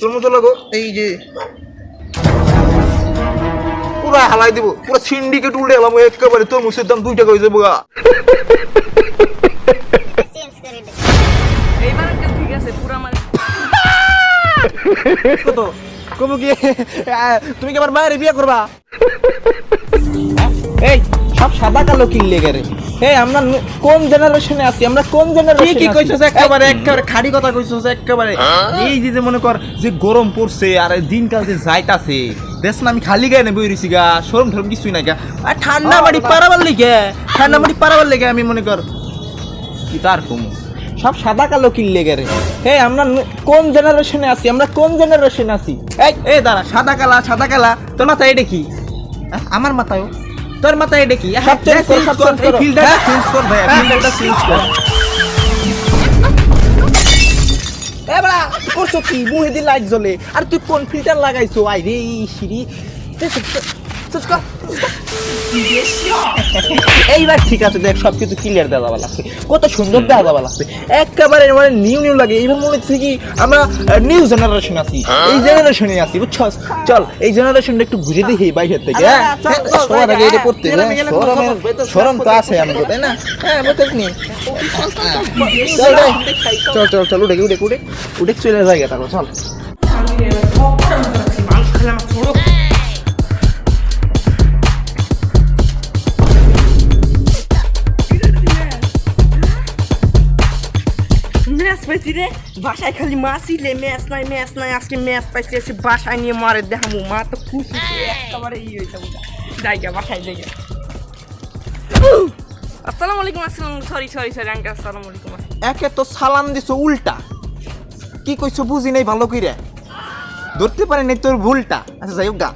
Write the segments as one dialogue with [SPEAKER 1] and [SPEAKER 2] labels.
[SPEAKER 1] তোর মতো লাগো। এই যে। পুরা হালাই দিব পুরা সিন্ডিকেট উল্টে এলাম একেবারে তোর মুসের দাম দুই টাকা হয়ে যাব
[SPEAKER 2] এইবার ঠিক আছে পুরা মানে
[SPEAKER 1] কত? কবু কি? তুমি কি আমার মায়ের বিয়ে করবা? এই সব সাদা কালো কিনলে গেরে এই আমরা কোন জেনারেশনে আছি? আমরা কোন জেনারেশনে
[SPEAKER 3] কি কইছস একেবারে একেবারে খাড়ি কথা কইছস একেবারে এই যে যে মনে কর যে গরম পড়ছে আর দিনকাল যে যাইতাছে দেশ না আমি খালি গায়ে বই রইছি গা শরম ঠরম কিছুই না গা। আর ঠান্ডা বাড়ি। পারাবার লিগে ঠান্ডা বাড়ি পারাবার লিগে আমি মনে কর কি তার কমু?
[SPEAKER 1] সব সাদা কালো কিনলে গেরে এই আমরা কোন জেনারেশনে আছি? আমরা কোন জেনারেশনে আছি?
[SPEAKER 3] এই এ দাঁড়া সাদা কালা সাদা কালা। তোর মাথায় এটা কি? হ্যাঁ, আমার মাথায়ও তোর মাথায় এটা কি?
[SPEAKER 1] সব change কর, সব change করো।
[SPEAKER 3] ফিল্টারটা
[SPEAKER 1] হ্যাঁ?
[SPEAKER 3] চেঞ্জ কর। ভাই চেঞ্জ কর
[SPEAKER 1] এ করছ কি? মুহে দিয়ে লাইট জ্বলে। আর তুই কোন ফিল্টার লাগাইছো? আই রে সিরি এইবার ঠিক আছে দেখ সব কিছু ক্লিয়ার দেওয়া যাওয়া লাগছে কত সুন্দর দেওয়া যাওয়া লাগছে একেবারে মানে নিউ নিউ লাগে। এইবার মনে হচ্ছে কি আমরা নিউ জেনারেশন আছি। এই জেনারেশনে আছি বুঝছস চল এই জেনারেশনটা একটু ঘুরে দেখি বাইরের থেকে হ্যাঁ?
[SPEAKER 3] চল,
[SPEAKER 1] সবার আগে এটা পড়তে হ্যাঁ, শরম তো আছে আমাকে তাই না? হ্যাঁ বুঝতেছ নি চল। চল চল চল উঠে উঠে উঠে। উঠে চলে যায় তারপর চল।
[SPEAKER 2] ম্যাচ পাইছি রে বাসায় খালি মাসিলে ম্যাচ নাই ম্যাচ নাই আজকে ম্যাচ পাইছি এসে বাসায় নিয়ে মারে দেখামু মা তো খুশি একেবারে ই হইতে বুঝা জায়গা বাসায় জায়গা আসসালামু আলাইকুম আসসালাম সরি সরি সরি আঙ্কেল আসসালামু আলাইকুম
[SPEAKER 1] একে তো সালাম দিছো উল্টা। কি কইছো বুঝি নাই ভালো কইরা? ধরতে পারে নাই তোর ভুলটা। আচ্ছা যাই হোক গা।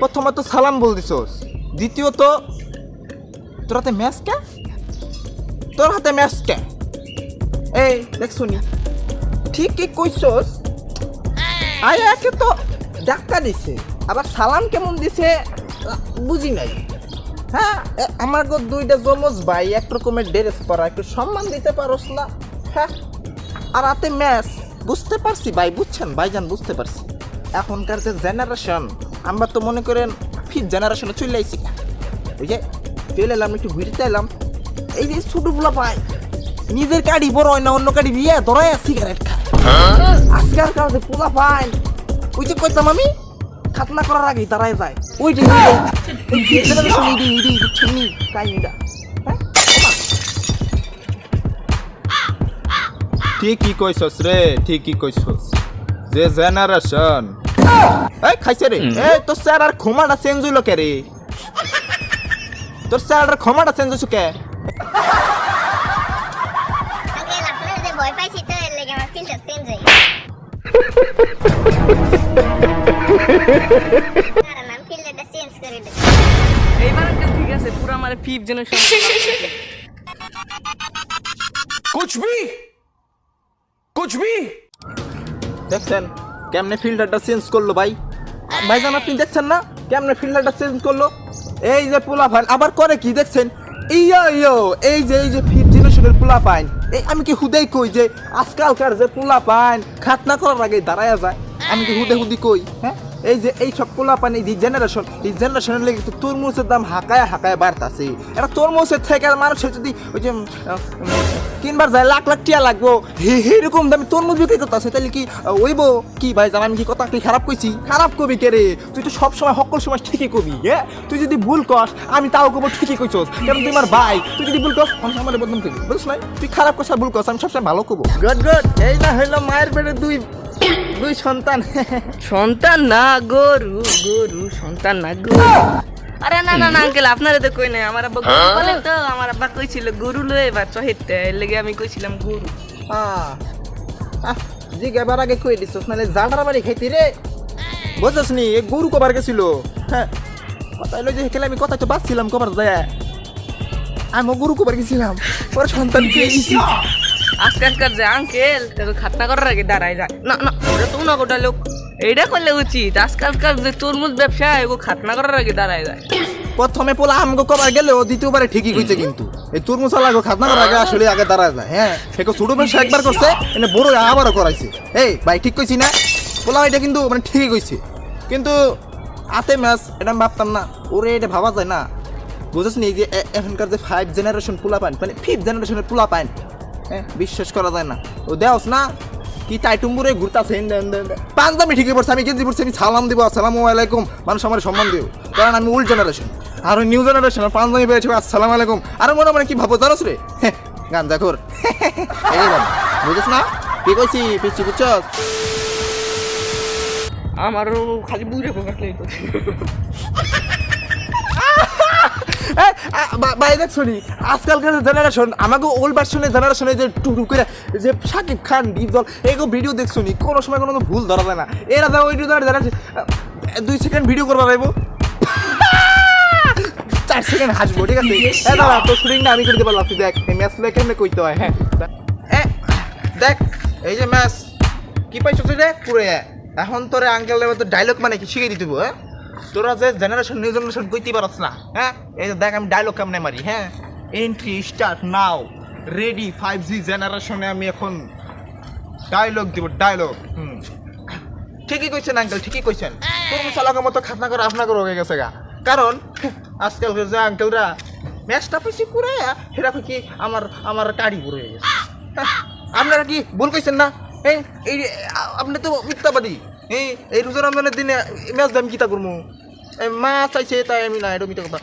[SPEAKER 1] প্রথমত সালাম বল দিছোস দ্বিতীয়ত তোর হাতে ম্যাচ কে? তোর হাতে ম্যাচ কে? এই দেখ শুনি ঠিকই কইছস আয় একে তো ডাক্তার দিছে আবার সালাম কেমন দিছে বুঝি নাই হ্যাঁ আমার গো দুইটা জমজ ভাই এক রকমের ড্রেস পরা একটু সম্মান দিতে পারোস না হ্যাঁ আর রাতে ম্যাচ বুঝতে পারছি ভাই বুঝছেন ভাইজান বুঝতে পারছি এখনকার যে জেনারেশন আমরা তো মনে করেন ফিফ জেনারেশনে চলে আইছি ওই যে চলে এলাম একটু ঘুরতে এলাম এই যে ছোটগুলো পাই নিজের গাড়ি বড় হয় না অন্য গাড়ি বিয়ে ধরায় সিগারেট খায়। আজকাল কাল যে পোলা পাই ওই যে কইতাম আমি খাতনা করার আগেই দাঁড়ায় যায়। নি কাহিনিটা হ্যাঁ?
[SPEAKER 3] ঠিকই কইছস রে ঠিকই কইছস। যে জেনারেশন
[SPEAKER 1] এই খাইছে রে। এই তোর স্যার আর ক্ষমাটা চেঞ্জ হইল কে রে? তোর স্যার আর ক্ষমাটা চেঞ্জ হইছো কে?
[SPEAKER 2] এইবার একটা ঠিক আছে পুরা ফিফ জেনারেশন
[SPEAKER 3] কুছ ভি কুছ ভি
[SPEAKER 1] দেখছেন? কেমনে ফিল্টারটা চেঞ্জ করল ভাই? ভাইজান আপনি দেখছেন না? কেমনে ফিল্টারটা চেঞ্জ করল? এই যে পোলা ফাইন আবার করে কি দেখছেন? ইয়ো ইয়ো এই যে এই যে ফিফ জেনারেশনের পোলা পাইন এই আমি কি হুদেই কই যে আজকালকার যে পোলা পাইন খাতনা করার আগে দাঁড়ায় যায়। আমি কি হুদে হুদি কই? হ্যাঁ? এই যে এই সব পোলা পান এই জেনারেশন এই জেনারেশনের লেগে তো তরমুজের দাম হাঁকায় হাঁকায় বাড়তাছে। এটা তরমুজের থেকে মানুষের যদি ওই যে কিনবার যায় লাখ লাখ টিয়া লাগবো হে এরকম দামি তরমুজ বিক্রি করতেছে তাহলে কি ওইবো কি ভাই জান আমি কি কথা কি খারাপ কইছি? খারাপ কবি কে রে? তুই তো সব সময় সকল সময় ঠিকই কবি হ্যাঁ তুই যদি ভুল কস আমি তাও কব ঠিকই কইছস। কারণ তুই আমার ভাই? তুই যদি ভুল কস আমি আমার বদনাম করবি বুঝছ নাই? তুই খারাপ আর ভুল কস আমি সবসময় ভালো কব। গুড গুড এই না হইল মায়ের পেটে দুই দুই সন্তান।
[SPEAKER 2] সন্তান না গরু গরু সন্তান না গরু। আরে না না না আঙ্কেল আপনারা তো কই নাই আমার আব্বা গরু বলে তো আমার আব্বা কইছিল গরু লয়ে এবার চহেতে এর লেগে আমি কইছিলাম গরু।
[SPEAKER 1] আহ, জি এবার আগে কই দিছস নালে জাডার বাড়ি খাইতি রে। বুঝছস নি এ গরু কবার গেছিল। হ্যাঁ কথা হলো যে হেকেলে আমি কথা তো বাঁচছিলাম কবার যায়। আমি গরু কবার গেছিলাম ওর সন্তান কে
[SPEAKER 2] আজকালকার যে আঙ্কেল তাকে খাতনা করার আগে দাঁড়ায় যায়। না না, ওটা তো না গোটা লোক। এইটা করলে উচিত। আজকালকার যে তরমুজ ব্যবসা এগো খাতনা করার আগে দাঁড়ায় যায়।
[SPEAKER 1] প্রথমে পোলা আমগো কবার গেলেও দ্বিতীয়বারে ঠিকই কইছে কিন্তু। এই তুরমুজ আলাগো খাতনা করার আগে আসলে আগে দাঁড়ায় যায়। হ্যাঁ সেকে ছোট ব্যবসা একবার করছে, এনে বড় আবারও করাইছে। এই, ভাই, ঠিক কইছি না? পোলা এটা কিন্তু মানে ঠিকই কইছে। কিন্তু আতে ম্যাচ এটা ভাবতাম না। ওরে, এটা ভাবা যায় না। বুঝেছ নি যে এখনকার যে ফাইভ জেনারেশন পোলা পান মানে ফিফথ জেনারেশনের পোলা পান হ্যাঁ বিশ্বাস করা যায় না। ও দেওস না কি টাইটুম্বুরে ঘুরতাছে? পাঁচদামি ঠিকই পড়ছে আমি গেঞ্জি পড়ছি আমি সালাম দিব আসসালামু আলাইকুম মানুষ আমার সম্মান দিব কারণ আমি ওল্ড জেনারেশন আর ওই নিউ জেনারেশন আর পাঁচদামি পেয়েছে আসসালামু আলাইকুম। আর মনে মনে কি ভাবো জানোস রে? গান দেখোর বুঝিস না? কি কইছি পিচ্ছি বুঝছ?
[SPEAKER 2] আমারও খালি বুঝে কাটলেই তো
[SPEAKER 1] ভাই দেখ শুনি। আজকালকার জেনারেশন আমাকে ওল্ড ভার্সনের জেনারেশনে যে টুকটুক করে যে শাকিব খান ডিপজল এগো ভিডিও দেখ শুনি। কোনো সময় কোনো ভুল ধরা যায় না। এরা দাও ওই জেনারেশন দুই সেকেন্ড ভিডিও করবা পাইবো চার সেকেন্ড হাসবো ঠিক আছে? এ দাঁড়া তোর শুটিংটা আমি করতে পারলাম তুই দেখ এই ম্যাচ লে কেমনে কইতে হয় হ্যাঁ? দেখ এই যে ম্যাচ কি পাইছো তুই রে পুরে এখন তোরে আঙ্কেল তো ডায়লগ মানে কি শিখিয়ে দিতে হ্যাঁ? তোরা যে জেনারেশন নিউ জেনারেশন কইতে পারছ না হ্যাঁ? এই দেখ আমি ডায়লগ কেমনে মারি হ্যাঁ? Entry start now ready five G জেনারেশনে আমি এখন ডায়লগ দিব ডায়লগ ঠিকই কইছেন আঙ্কেল ঠিকই কইছেন। তোর চালকের মতো খাতনা করে আপনাকে রয়ে গেছে গা। কারণ আজকালকার যে আঙ্কেলরা ম্যাচটা পেয়েছি করে সেটা কি আমার আমার কাড়ি পড়ে গেছে। হ্যাঁ, আপনারা কি ভুল কইছেন না? এই আপনি তো মিথ্যাবাদী। এই এই রোজা রমজানের দিনে ম্যাচ দাম কিতা করব মা চাইছে তাই আমি না এটা কথা।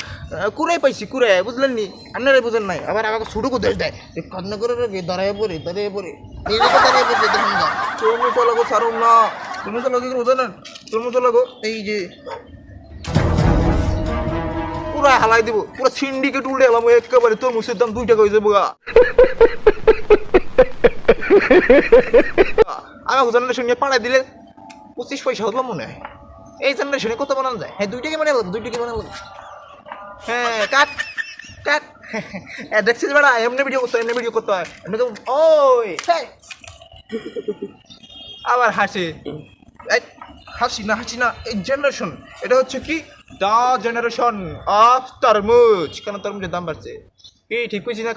[SPEAKER 1] কুড়াই পাইছি কুড়াই বুঝলেন নি? আপনারাই বুঝেন নাই। আবার আমাকে ছুটুকু দেশ দেয়। এই কান্না করে রেখে দাঁড়ায় পড়ে। দাঁড়িয়ে পড়ে নিজেকে দাঁড়িয়ে পড়ছে দেখুন না। তুমি চলাগো সারুন না তুমি চলাগো কি তুমি এই যে। পুরা হালাই দিব পুরো সিন্ডিকেট উল্টে এলাম একেবারে তোর মুসের দাম দুই টাকা হয়ে যাব গা। আমাকে জেনারেশন পাড়ায় দিলে পঁচিশ পয়সা হতো মনে হয়। এই জেনারেশনে কত বানানো যায়? হ্যাঁ দুই টাকা বানালো দুই টাকা বানালো হ্যাঁ কাট কাট। হ্যাঁ দেখছিস বেড়া, এমনি ভিডিও করতে এমনি ভিডিও করতে হয়। এমনি ওই। আবার হাসে। হাসি না হাসি না, এই জেনারেশন এটা হচ্ছে কি? দ্য জেনারেশন অফ তরমুজ। কেন তরমুজের দাম বাড়ছে? কি ঠিক কইছি না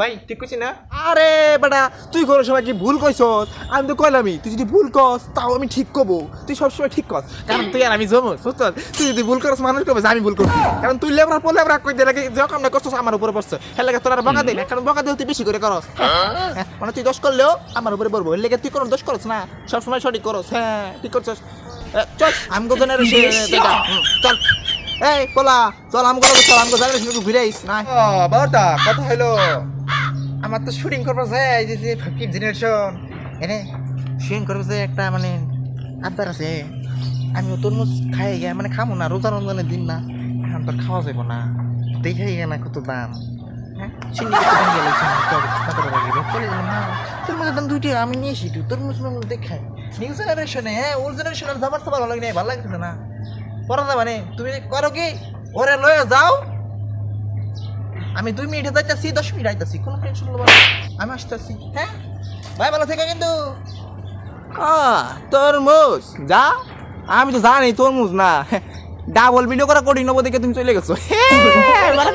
[SPEAKER 1] ভাই ঠিক কইছি না? আরে বেটা তুই কোনো সময় কি ভুল কইছস? আমি তো কইলামই তুই যদি ভুল কস তাও আমি ঠিক কব। তুই সবসময় ঠিক কস। কারণ তুই আর আমি জমো বুঝছ তুই যদি ভুল করস মানুষ কবে আমি ভুল করছি কারণ তুই লেবরা পড়লে লেবরা কই দিলে যখন না করছস আমার উপরে পড়ছে। হেলে লেগে তোর আর বকা দেয় না কারণ বকা দিলে তুই বেশি করে করস। হ্যাঁ, মানে তুই দোষ করলেও আমার উপরে পড়ব। এর লেগে তুই কোনো দোষ করস না। সবসময় সঠিক করস। হ্যাঁ ঠিক করছস। চল আমগো জেনারেশন চল। এই পোলা চল আমগো চল আমগো জেনারেশন একটু ঘুরে আইস না ও বারোটা কথা হইল। আমার তো শুটিং করব যায় যে যে ফিফথ জেনারেশন এনে শুটিং করব যে একটা মানে আবদার আছে। আমি তরমুজ খাই গিয়া মানে খামো না রোজা রমজানের দিন না। এখন তো খাওয়া যাব না। দেখাই গিয়া না কত দাম। তরমুজের দাম দুইটি আমি নিয়ে এসি তুই তরমুজ দেখাই। নিউ জেনারেশনে হ্যাঁ ওল্ড জেনারেশনের জামার তো ভালো লাগে না ভালো লাগতেছে না। পড়া যাবে মানে তুমি করো কি? ওরে লয়ে যাও। আমি দুই মিনিটে যাইতেছি, দশ মিনিট আইতাছি। কোনো টেনশন নেব আমি আসতেছি। হ্যাঁ? ভাই, ভালো থেকে কিন্তু। তরমুজ। যা। আমি তো জানি তরমুজ না। ডাবল ভিডিও করা কঠিন নেব দেখে তুমি চলে গেছো। ভালো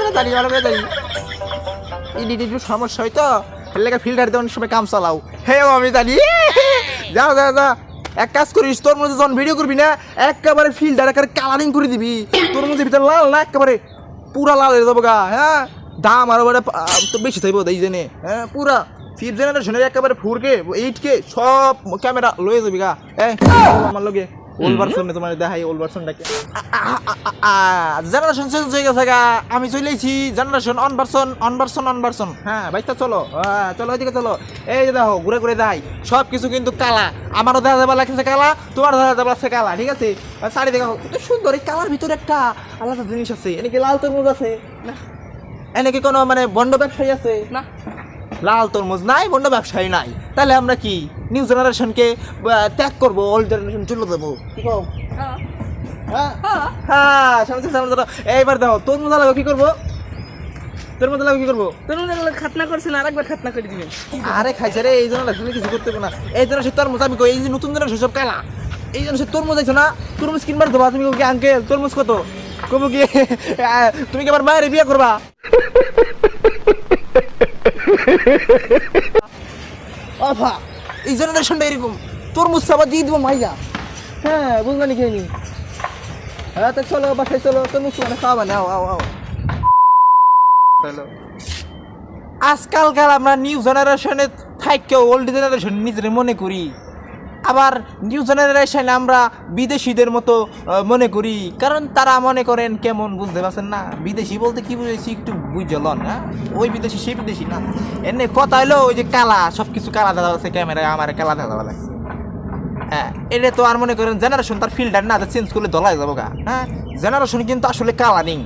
[SPEAKER 1] সমস্যা হয় তো। ফিল্টার দিয়ে অনেক সময় কাম চালাও। হে আমি জানি। যা যা যা এক কাজ করিস, তোর মধ্যে যখন ভিডিও করবি না, একেবারে ফিল্টার একেবারে কালারিং করে দিবি। তোর মধ্যে ভিতরে লাল না, একেবারে পুরা লাল হয়ে যাব গা হ্যাঁ? দাম আরও বেড়ে তো বেশি থাকব এই জেনে হ্যাঁ? পুরা ফিফথ জেনারেশনের একেবারে ফোর কে এইট কে সব ক্যামেরা লয়ে যাবি গা আমার লগে। ওল্ড ভার্সন তোমার দেখাই ওল্ড জেনারেশন চেঞ্জ হয়ে গেছে গা। আমি চলেছি generation on version on version on version হ্যাঁ বাইকটা চলো হ্যাঁ চলো ওইদিকে চলো। এই যে দেখো ঘুরে ঘুরে দেখাই। সব কিছু কিন্তু কালা। আমারও দেখা যাবে লাগছে কালা তোমার দেখা যাবে লাগছে কালা ঠিক আছে? শাড়ি দেখো কত সুন্দর এই কালার ভিতরে একটা আলাদা জিনিস আছে। এনেকি লাল তরমুজ আছে? না। এনেকি কোনো মানে বন্ড ব্যবসায়ী আছে?
[SPEAKER 2] না।
[SPEAKER 1] লাল তরমুজ নাই বন্য ব্যবসায়ী নাই। তাহলে আমরা কি নিউ জেনারেশনকে ত্যাগ করব ওল্ড জেনারেশন চলে দেবো?
[SPEAKER 2] হ্যাঁ।
[SPEAKER 1] হ্যাঁ?
[SPEAKER 2] হ্যাঁ।
[SPEAKER 1] এইবার দেখো তরমুজ লাগো কি করব? তরমুজ লাগো কি করব?
[SPEAKER 2] তরুণ এগুলো খাতনা করছেন আরেকবার খাতনা করে দিবেন।
[SPEAKER 1] আরে খাইছে রে এই জন্য লাগলে কিছু করতে না। এই জন্য সে তরমুজ আমি এই যে নতুন কালা। এই জন্য সে তরমুজ আইছো না তরমুজ কিনবার দেবা তুমি কি আঙ্কেল তরমুজ কত? কবো কি তুমি কি আবার মায়ের বিয়ে করবা? অফা এই জেনারেশনটা এরকম। তোর মুসাবা দিয়ে দিব মাইয়া হ্যাঁ বুঝলা নি খেয়ে হ্যাঁ তা চলো বাসায় চলো তোর মানে খাওয়াবা না আও আও চলো। আজকালকার আমরা নিউ জেনারেশনে থাকেও ওল্ড জেনারেশন নিজের মনে করি। আবার নিউ জেনারেশনে আমরা বিদেশিদের মতো মনে করি। কারণ তারা মনে করেন কেমন বুঝতে পারছেন না? বিদেশি বলতে কি বুঝেছি একটু বুঝলন হ্যাঁ? ওই বিদেশি সেই বিদেশি না। এনে কথা হলো ওই যে কালা সব কিছু কালা দেখা যাচ্ছে ক্যামেরায় আমার কালা দেখা লাগছে হ্যাঁ এটা তো আর মনে করেন জেনারেশন তার ফিল্টার না চেঞ্জ করলে দলাই যাব গা হ্যাঁ? জেনারেশন কিন্তু আসলে কালারিং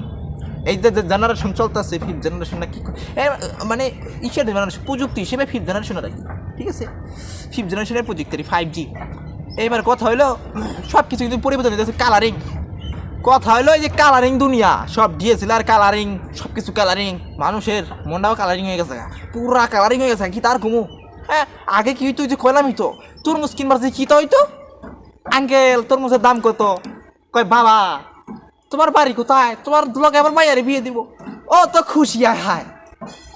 [SPEAKER 1] এই যে জেনারেশন চলতেছে ফিফথ জেনারেশনটা কি করে- মানে ইসের জেনারেশন প্রযুক্তি হিসেবে ফিফথ জেনারেশন রাখি ঠিক আছে? ফিফথ জেনারেশনের প্রযুক্তি ফাইভ জি এইবার কথা হইল সব কিছু কিন্তু পরিবর্তন হইতেছে কালারিং কথা হইল এই যে কালারিং দুনিয়া, সব ডিএসএলআর কালারিং সব কিছু কালারিং মানুষের মনটাও কালারিং হয়ে গেছে পুরা কালারিং হয়ে গেছে কি তার ঘুমু? হ্যাঁ আগে কি হইতো যে কইলাম হইতো তরমুজ কিনবার যে কি তো হইতো? আঙ্কেল, তরমুজের দাম কত? কয়, বাবা, তোমার বাড়ি কোথায়? তোমার লগে আমার মাইয়ারে বিয়ে দিব। ও তো খুশি, হায়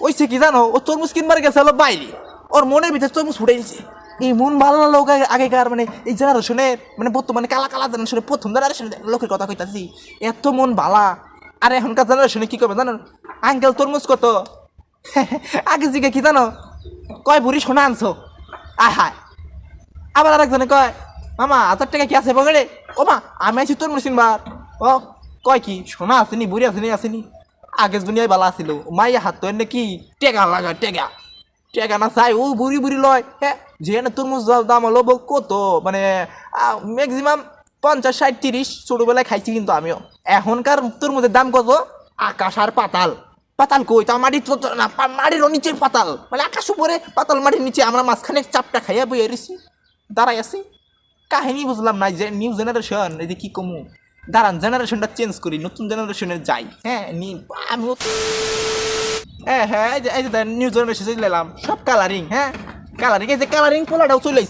[SPEAKER 1] ওইসে কি জানো? ও তরমুজ কিনবার গেছে হলো বাইরে। ওর মনের ভিতরে তরমুজ ফুটে দিছে এই মন ভালো না লোক আগেকার মানে এই জেনারেশনের মানে বর্তমানে কালা কালা জেনারেশনের প্রথম জেনারেশনের লোকের কথা কইতাছি এত মন ভালা আর এখনকার জেনারেশনে কি করবে জানো আঙ্কেল তরমুজ কত আগে জিগে কি জানো কয় বুড়ি সোনা আনছো আয় হায় আবার আরেকজনে কয় মামা হাজার টাকা কি আছে পকেটে ও মা আমি আছি তোর মুসিনবার ও কয় কি সোনা আসেনি বুড়ি আসেনি আসেনি আগের দুনিয়ায় বালা আসিল মাইয়া হাত তো এনে কি টেকা লাগা টেকা টেকা চাই, ও বুড়ি বুড়ি লয় হ্যাঁ যেখানে তরমুজ দাম হলো কত? মানে ম্যাক্সিমাম পঞ্চাশ, ষাট, তিরিশ, ছোটোবেলায় খাইছি কিন্তু আমিও। এখনকার তরমুজের দাম কত? আকাশ আর পাতাল। পাতাল কই? তা মাটির না মাটিরও নিচের পাতাল। মানে আকাশ উপরে, পাতাল মাটির নিচে, আমরা মাঝখানে চাপটা খাইয়া বইয়া রয়েছি দাঁড়াই আছি। কাহিনী বুঝলাম না যে নিউ জেনারেশন এই যে কি কমু? দাঁড়ান জেনারেশনটা চেঞ্জ করি, নতুন জেনারেশনে যাই। হ্যাঁ নি- আমি হ্যাঁ হ্যাঁ এই যে এই যে নিউ জেনারেশন এলাম সব কালারিং হ্যাঁ? কালারিং এই যে কালারিং পোলাটাও চলে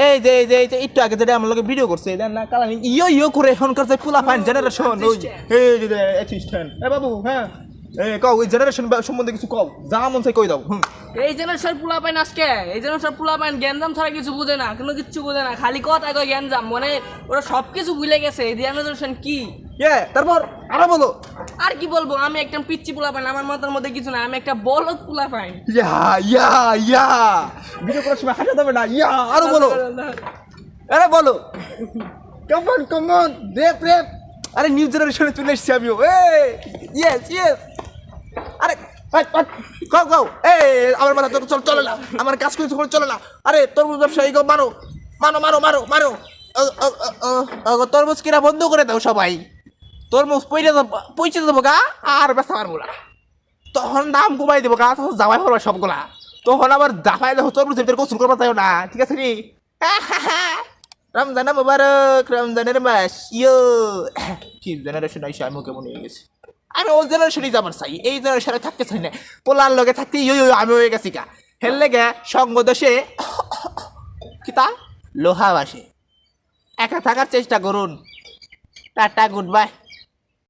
[SPEAKER 1] এই যে যে, এই আগে যেটা আমার লোকে ভিডিও করছে দেন না? কালারিং ইয়ো ইয়ো করে এখনকার যে পোলা ফাইন জেনারেশন বাবু হ্যাঁ? কও জেনারেশন সম্বন্ধে কিছু কও। যা মন চাই কই দাও
[SPEAKER 2] এই জেনারেশন পোলা পাইন আজকে এই জেনারেশন পোলা পাইন জ্ঞানজাম ছাড়া কিছু বুঝে না কোনো কিচ্ছু বুঝে না খালি কথা কয় জ্ঞানজাম মানে ওরা সব কিছু ভুলে গেছে এই জেনারেশন কি?
[SPEAKER 1] এ তারপর আরও বলো।
[SPEAKER 2] আর কি বলব আমি একটা পিচ্ছি পোলা পাইন আমার মাথার মধ্যে কিছু না আমি একটা বলদ পোলা পাইন
[SPEAKER 1] ইয়া ইয়া ইয়া। ভিডিও করার সময় হাঁটা যাবে না ইয়া আরও বলো। আরে বলো। কমন কমন রেপ রেপ আরে নিউ জেনারেশনে চলে এসেছি আমিও। ইয়েস ইয়েস আরে গাও গাও এ আমার মাথা তোর চল, চলে না। আমার কাজ করে চলে না। আরে, তরমুজ ব্যবসায়ী গো, মারো। মারো মারো মারো মারো। তরমুজ কিনা বন্ধ করে দাও সবাই। তরমুজ যাব পইচে যাব গা, আর বেচা পারব না। তখন দাম কমাই দেবো গা, তখন জামাই পড়বে সবগুলা। তখন আবার জামাই দেখো তোর ভিতরে গোসল করবা চাইও না, ঠিক আছে নি? রমজান মুবারক রমজানের মাস ইয়ো কি জেনারেশন আইসা আমি কেমন হয়ে গেছি আমি ওই জেনারেশনই যাবার চাই এই জেনারেশনে থাকতে চাই না পোলার লগে থাকতে ইয়ো ইয়ো আমি হয়ে গেছি কা হেললে গে সঙ্গ দোষে কি তা লোহা বাসে একা থাকার চেষ্টা করুন টাটা গুড বাই